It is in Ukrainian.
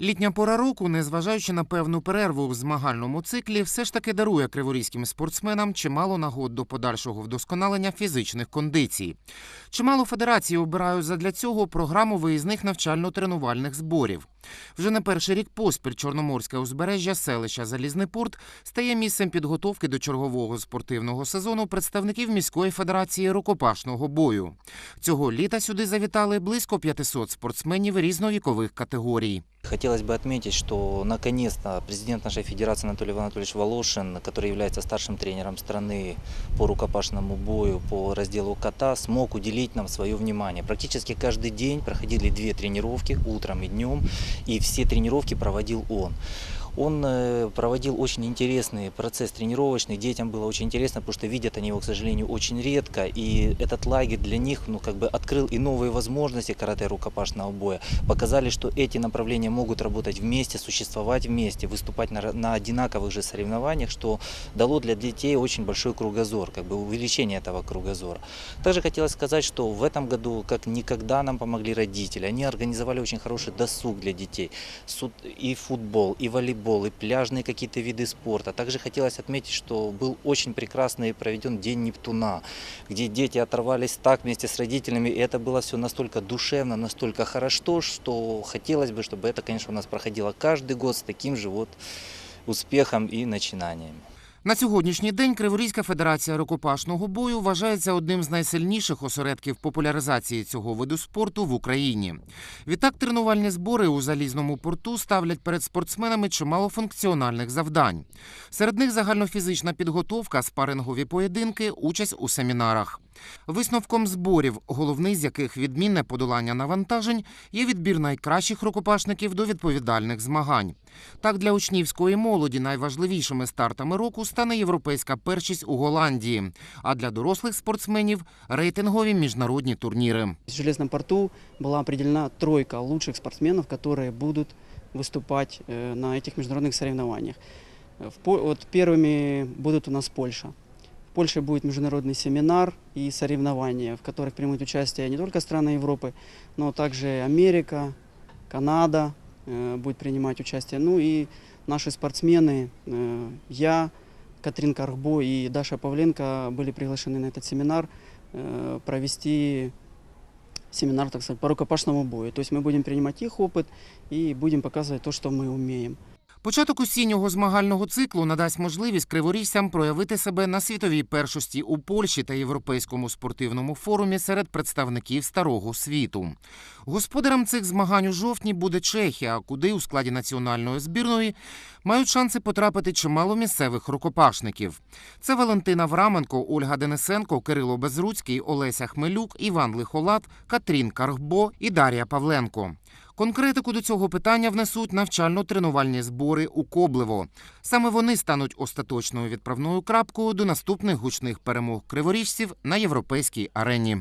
Літня пора року, незважаючи на певну перерву в змагальному циклі, все ж таки дарує криворізьким спортсменам чимало нагод до подальшого вдосконалення фізичних кондицій. Чимало федерацій обирають задля цього програму виїзних навчально-тренувальних зборів. Вже не перший рік поспіль Чорноморське узбережжя селища Залізний порт стає місцем підготовки до чергового спортивного сезону представників міської федерації рукопашного бою. Цього літа сюди завітали близько 500 спортсменів різновікових категорій. Хотелось бы отметить, что наконец-то президент нашей федерации Анатолий Анатольевич Волошин, который является старшим тренером страны по рукопашному бою, по разделу ката, смог уделить нам свое внимание. Практически каждый день проходили две тренировки, утром и днем, и все тренировки проводил он. Он э, проводил очень интересный процесс тренировочный, детям было очень интересно, потому что видят они его, к сожалению, очень редко, и этот лагерь для них, ну, как бы открыл и новые возможности карате рукопашного боя, показали, что эти направления могут работать вместе, существовать вместе, выступать на, на одинаковых же соревнованиях, что дало для детей очень большой кругозор, как бы увеличение этого кругозора. Также хотелось сказать, что в этом году, как никогда, нам помогли родители. Они организовали очень хороший досуг для детей. И футбол, и волейбол, и пляжные какие-то виды спорта. Также хотелось отметить, что был очень прекрасный проведен День Нептуна, где дети оторвались так вместе с родителями. И это было все настолько душевно, настолько хорошо, что хотелось бы, чтобы это, конечно, у нас проходило каждый год с таким же вот успехом и начинаниями. На сьогоднішній день Криворізька федерація рукопашного бою вважається одним з найсильніших осередків популяризації цього виду спорту в Україні. Відтак, тренувальні збори у залізному порту ставлять перед спортсменами чимало функціональних завдань. Серед них загальнофізична підготовка, спарингові поєдинки, участь у семінарах. Висновком зборів, головний з яких відмінне подолання навантажень, є відбір найкращих рукопашників до відповідальних змагань. Так, для учнівської молоді найважливішими стартами року стане європейська першість у Голландії, а для дорослих спортсменів рейтингові міжнародні турніри. В Железном порту была определена тройка лучших спортсменов, которые будут выступать э, на этих международных соревнованиях. Э, в По- Вот первыми будут у нас Польша. В Польше будет международный семинар и соревнования, в которых примут участие не только страны Европы, но также Америка, Канада э, будет принимать участие. Ну и наши спортсмены, э, я, Катрин Кархбо и Даша Павленко были приглашены на этот семинар э, провести семинар, так сказать, по рукопашному бою. То есть мы будем принимать их опыт и будем показывать то, что мы умеем. Початок осіннього змагального циклу надасть можливість криворіжцям проявити себе на світовій першості у Польщі та європейському спортивному форумі серед представників старого світу. Господарем цих змагань у жовтні буде Чехія, куди у складі національної збірної мають шанси потрапити чимало місцевих рукопашників. Це Валентина Враменко, Ольга Денисенко, Кирило Безруцький, Олеся Хмелюк, Іван Лихолат, Катрін Каргбо і Дар'я Павленко. Конкретику до цього питання внесуть навчально-тренувальні збори у Коблево. Саме вони стануть остаточною відправною крапкою до наступних гучних перемог криворіжців на європейській арені.